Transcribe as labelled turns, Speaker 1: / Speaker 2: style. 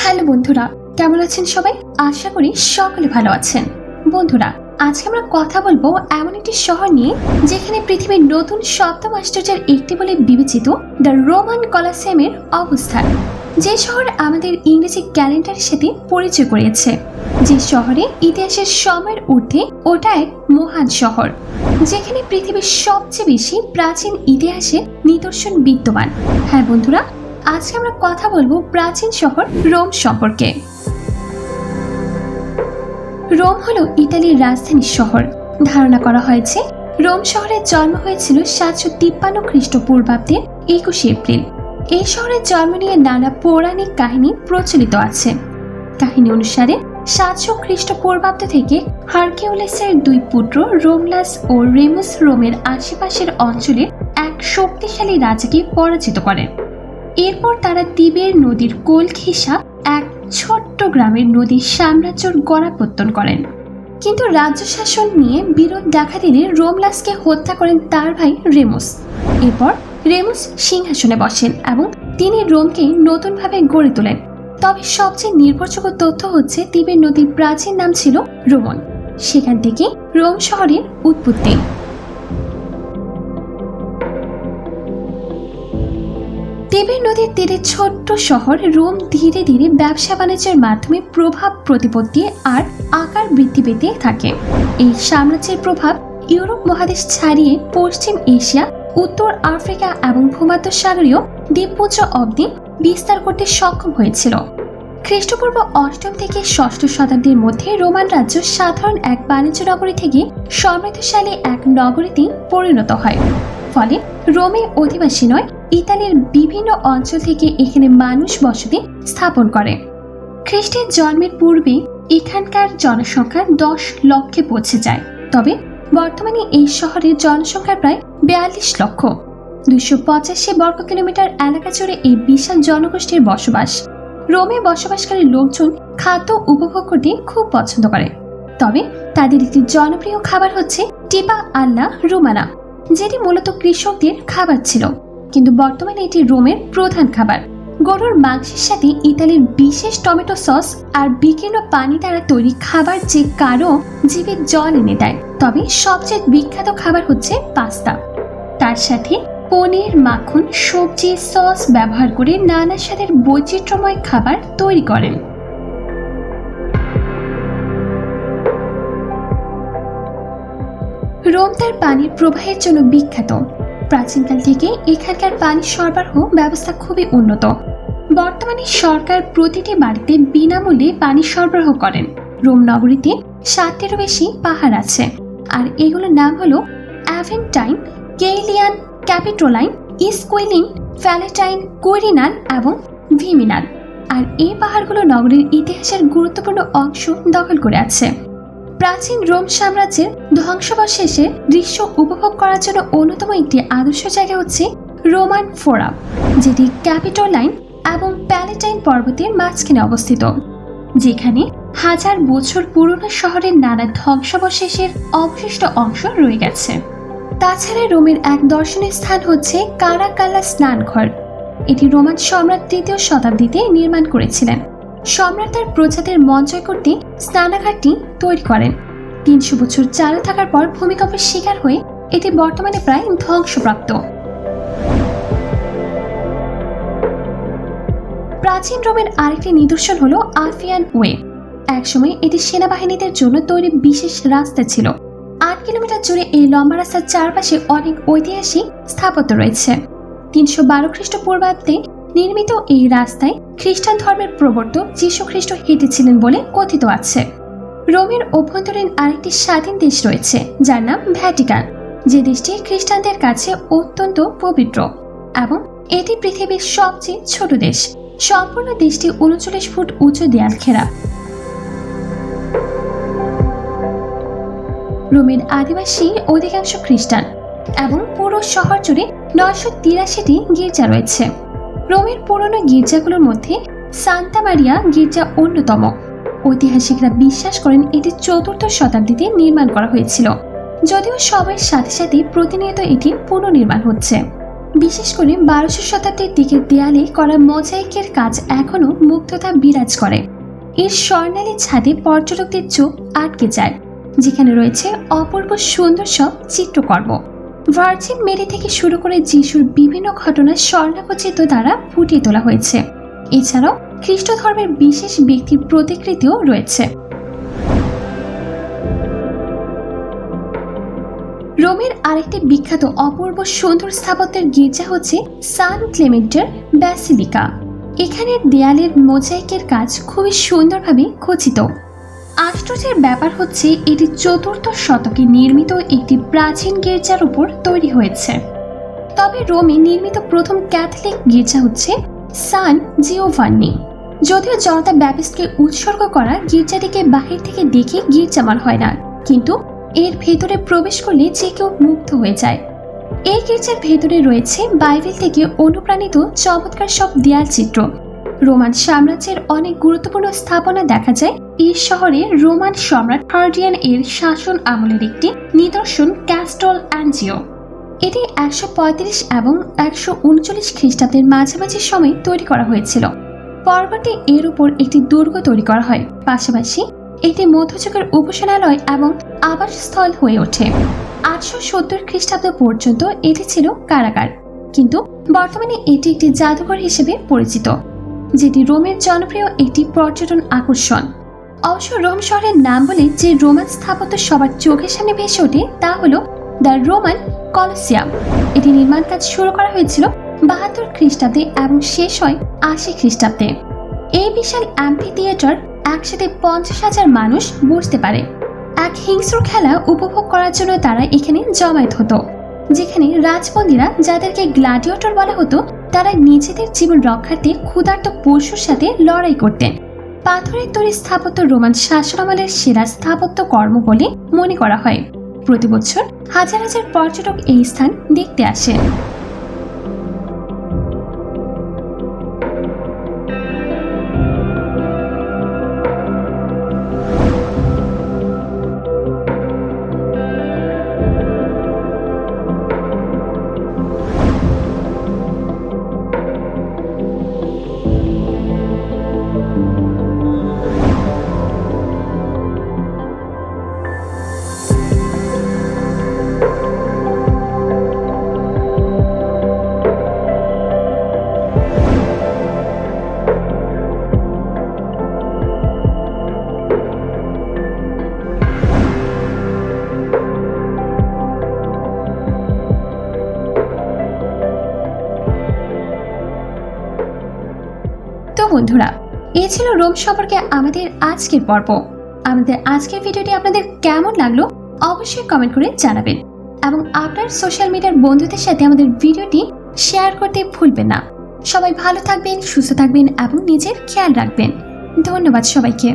Speaker 1: Hello বন্ধুরা, কেমন আছেন সবাই? আশা করি সকলে ভালো আছেন। বন্ধুরা, আজকে আমরা কথা বলব এমন একটি শহর নিয়ে, যেখানে পৃথিবীর নতুন সপ্তম আশ্চর্যের একটি বলে বিবেচিত দ্য রোমান কলাসিয়ামের অবস্থান। যে শহর আমাদের ইংরেজি ক্যালেন্ডারের সাথে পরিচয় করিয়েছে যে শহরে ইতিহাসের সময়ের ঊর্ধ্বে ওটা এক মহান শহর, যেখানে পৃথিবীর সবচেয়ে বেশি প্রাচীন ইতিহাসের নিদর্শন বিদ্যমান। হ্যাঁ বন্ধুরা, আজকে আমরা কথা বলব প্রাচীন শহর রোম সম্পর্কে। রোম হলো ইতালির রাজধানী শহর। ধারণা করা হয়েছে, রোম শহরের জন্ম হয়েছিল সাতশো তিপ্পান্ন খ্রিস্টপূর্বাব্দের একুশে এপ্রিল। এই শহরের জন্ম নিয়ে নানা পৌরাণিক কাহিনী প্রচলিত আছে। কাহিনী অনুসারে সাতশো খ্রিস্টপূর্বাব্দ থেকে হার্কিউলিসের দুই পুত্র রোমলাস ও রেমুস রোমের আশেপাশের অঞ্চলের এক শক্তিশালী রাজাকে পরাজিত করেন এরপর তারা তিবের নদীর কোল ঘেঁষা এক ছোট্ট গ্রামের নদীর সাম্রাজ্যর গড়াপত্তন করেন। কিন্তু রাজ্য শাসন নিয়ে বিরোধ দেখা দিলে রোমলাসকে হত্যা করেন তার ভাই রেমুস। এরপর রেমুস সিংহাসনে বসেন এবং তিনি রোমকে নতুনভাবে গড়ে তোলেন। তবে সবচেয়ে নির্ভরযোগ্য তথ্য হচ্ছে তিবের নদীর প্রাচীন নাম ছিল রোমন। সেখান থেকে রোম শহরের উৎপত্তি। টিবের নদীর তীরে ছোট্ট শহর, রোম ধীরে ধীরে ব্যবসা বাণিজ্যের মাধ্যমে প্রভাব প্রতিপত্তি আর আকার বৃদ্ধি পেতে থাকে। এই সাম্রাজ্যের প্রভাব ইউরোপ মহাদেশ ছাড়িয়ে পশ্চিম এশিয়া উত্তর আফ্রিকা এবং ভূমধ্য সাগরীয় দ্বীপপুঞ্জ অবধি বিস্তার করতে সক্ষম হয়েছিল। খ্রিস্টপূর্ব অষ্টম থেকে ষষ্ঠ শতাব্দীর মধ্যে রোমান রাজ্য সাধারণ এক বাণিজ্য নগরী থেকে সমৃদ্ধশালী এক নগরীতে পরিণত হয়। ফলে রোমে অধিবাসী নয়, ইতালির বিভিন্ন অঞ্চল থেকে এখানে মানুষ বসতি স্থাপন করে। খ্রিস্টের জন্মের পূর্বে এখানকার জনসংখ্যা দশ লক্ষে পৌঁছে যায়। তবে বর্তমানে এই শহরের জনসংখ্যা প্রায় বিয়াল্লিশ লক্ষ দুইশো পঁচাশি বর্গ কিলোমিটার এলাকা জুড়ে এই বিশাল জনগোষ্ঠীর বসবাস। রোমে বসবাসকারী লোকজন খাদ্য উপভোগ করতে খুব পছন্দ করে। তবে তাদের একটি জনপ্রিয় খাবার হচ্ছে টিপা আল্লা রুমানা, যেটি মূলত কৃষকদের খাবার ছিল। কিন্তু বর্তমানে এটি রোমের প্রধান খাবার। গরুর মাংসের সাথে ইতালির বিশেষ টমেটো সস আর বিকীর্ণ পানি দ্বারা তৈরি খাবার যে কারও জীবে জল এনে দেয়, তবে সবচেয়ে বিখ্যাত খাবার হচ্ছে পাস্তা। তার সাথে পনির, মাখন, সবজি, সস ব্যবহার করে নানা স্বাদের বৈচিত্র্যময় খাবার তৈরি করেন। রোম তার পানির প্রবাহের জন্য বিখ্যাত। প্রাচীনকাল থেকে এখানকার পানি সরবরাহ ব্যবস্থা খুবই উন্নত। বর্তমানে সরকার প্রতিটি বাড়িতে বিনামূল্যে পানি সরবরাহ করেন। রোম নগরীতে সাতটিরও বেশি পাহাড় আছে। আর এগুলোর নাম হলো অ্যাভেন্টাইন কেইলিয়ান ক্যাপিটোলাইন ইসকুইলিন ফ্যালেটাইন কুইরিনাল এবং ভিমিনাল আর এই পাহাড়গুলো নগরীর ইতিহাসের গুরুত্বপূর্ণ অংশ দখল করে আছে। প্রাচীন রোম সাম্রাজ্যের ধ্বংসাবশেষে দৃশ্য উপভোগ করার জন্য অন্যতম একটি আদর্শ জায়গা হচ্ছে রোমান ফোরাম, যেটি ক্যাপিটোলাইন এবং প্যালেটাইন পর্বতের মাঝখানে অবস্থিত, যেখানে হাজার বছর পুরনো শহরের নানা ধ্বংসাবশেষের অবশিষ্ট অংশ রয়ে গেছে। তাছাড়া রোমের এক দর্শনীয় স্থান হচ্ছে কারাকাল্লা স্নানঘর, এটি রোমান সম্রাট তৃতীয় শতাব্দীতে নির্মাণ করেছিলেন। সম্রাট তার প্রজাদের মন জয় করতে স্নানাঘাটটি তৈরি করেন। তিনশো বছর চালু থাকার পর ভূমিকম্পের শিকার হয়ে এটি বর্তমানে প্রায় ধ্বংসপ্রাপ্ত। প্রাচীন রোমের আরেকটি নিদর্শন হলো আফিয়ান ওয়ে। একসময় এটি সেনাবাহিনীদের জন্য তৈরি বিশেষ রাস্তা ছিল। আট কিলোমিটার জুড়ে এই লম্বা রাস্তার চারপাশে অনেক ঐতিহাসিক স্থাপত্য রয়েছে। তিনশো বারো খ্রিস্টপূর্বাব্দে নির্মিত এই রাস্তায় খ্রিস্টান ধর্মের প্রবর্তক যীশু খ্রিস্ট হেঁটেছিলেন বলে কথিত আছে। রোমের অভ্যন্তরীণ আরেকটি স্বাধীন দেশ রয়েছে, যার নাম ভ্যাটিকান। যে দেশটি খ্রিস্টানদের কাছে অত্যন্ত পবিত্র এবং এটি পৃথিবীর সবচেয়ে ছোট দেশ। সম্পূর্ণ দেশটি উনচল্লিশ ফুট উঁচু দেয়াল ঘেরা। রোমের আদিবাসী অধিকাংশ খ্রিস্টান এবং পুরো শহর জুড়ে নয়শো তিরাশিটি গির্জা রয়েছে। রোমের পুরনো গির্জাগুলোর মধ্যে সান্তা মারিয়া গির্জা অন্যতম। ঐতিহাসিকরা বিশ্বাস করেন এটি চতুর্থ শতাব্দীতে নির্মাণ করা হয়েছিল। যদিও সময়ের সাথে সাথে প্রতিনিয়ত এটি পুনর্নির্মাণ হচ্ছে। বিশেষ করে বারোশো শতাব্দীর দিকের দেয়ালে করা মোজাইকের কাজ এখনও মুগ্ধতা বিরাজ করে। এর স্বর্ণালী ছাদে পর্যটকদের চোখ আটকে যায়, যেখানে রয়েছে অপূর্ব সুন্দর সব চিত্রকর্ম। ভার্জিন মেরি থেকে শুরু করে যিশুর বিভিন্ন ঘটনা স্বর্ণাকচিত দ্বারা ফুটিয়ে তোলা হয়েছে। এছাড়াও খ্রিস্ট ধর্মের বিশেষ ব্যক্তির প্রতিকৃতিও রয়েছে। রোমের আরেকটি বিখ্যাত অপূর্ব সুন্দর স্থাপত্যের গির্জা হচ্ছে সান ক্লেমেন্টের ব্যাসিলিকা। এখানের দেয়ালের মোজাইকের কাজ খুবই সুন্দরভাবে খচিত। আশ্চর্যের ব্যাপার হচ্ছে, এটি চতুর্থ শতকে নির্মিত একটি প্রাচীন গির্জার উপর তৈরি হয়েছে। তবে রোমে নির্মিত প্রথম ক্যাথলিক গির্জা হচ্ছে সান জিওভান্নি। যদিও জনতা ব্যাপিস্টকে উৎসর্গ করা গির্জাটিকে বাহির থেকে দেখে গির্জা মনে হয় না, কিন্তু এর ভেতরে প্রবেশ করলে যে কেউ মুগ্ধ হয়ে যায়। এই গির্জার ভেতরে রয়েছে বাইবেল থেকে অনুপ্রাণিত চমৎকার সব দেয়াল চিত্র। রোমান সাম্রাজ্যের অনেক গুরুত্বপূর্ণ স্থাপনা দেখা যায়। এই শহরে রোমান সম্রাট হার্ডিয়ান এর শাসন আমলের একটি নিদর্শন, ক্যাস্টল অ্যান্জিও। এটি একশো পঁয়ত্রিশ এবং একশো উনচল্লিশ খ্রিস্টাব্দের মাঝামাঝি সময়ে তৈরি করা হয়েছিল। পরবর্তী এর উপর একটি দুর্গ তৈরি করা হয়। পাশাপাশি এটি মধ্যযুগের উপাসনালয় এবং আবাসস্থল হয়ে ওঠে। আটশো সত্তর খ্রিস্টাব্দ পর্যন্ত এটি ছিল কারাগার। কিন্তু বর্তমানে এটি একটি জাদুঘর হিসেবে পরিচিত। যেটি রোমের জনপ্রিয় একটি পর্যটন আকর্ষণ। অবশ্য রোম শহরের নাম বলে যে রোমান স্থাপত্য সবার চোখের সামনে ভেসে ওঠে, তা হলো দ্য রোমান কলসিয়াম। এটি নির্মাণ কাজ শুরু করা হয়েছিল বাহাত্তর খ্রিস্টাব্দে এবং শেষ হয় আশি খ্রিস্টাব্দে। এই বিশাল অ্যাম্পি থিয়েটার একসাথে পঞ্চাশ হাজার মানুষ বসতে পারে। এক হিংস্র খেলা উপভোগ করার জন্য তারা এখানে জমায়েত হতো, যেখানে রাজবন্দীরা যাদেরকে গ্লাডিয়েটর বলা হতো তারা নিজেদের জীবন রক্ষার্থে ক্ষুধার্ত পশুর সাথে লড়াই করতেন। পাথরের তৈরি স্থাপত্য রোমান শাসন আমলের সেরা স্থাপত্য কর্ম বলে মনে করা হয়। প্রতি বছর হাজার হাজার পর্যটক এই স্থান দেখতে আসেন। বন্ধুরা, এ ছিল রোম সম্পর্কে আমাদের আজকের পর্ব। আমাদের আজকের ভিডিওটি আপনাদের কেমন লাগল অবশ্যই কমেন্ট করে জানাবেন। এবং আপনার সোশ্যাল মিডিয়ার বন্ধুদের সাথে আমাদের ভিডিওটি শেয়ার করতে ভুলবেন না। সবাই ভালো থাকবেন, সুস্থ থাকবেন এবং নিজের খেয়াল রাখবেন। ধন্যবাদ সবাইকে।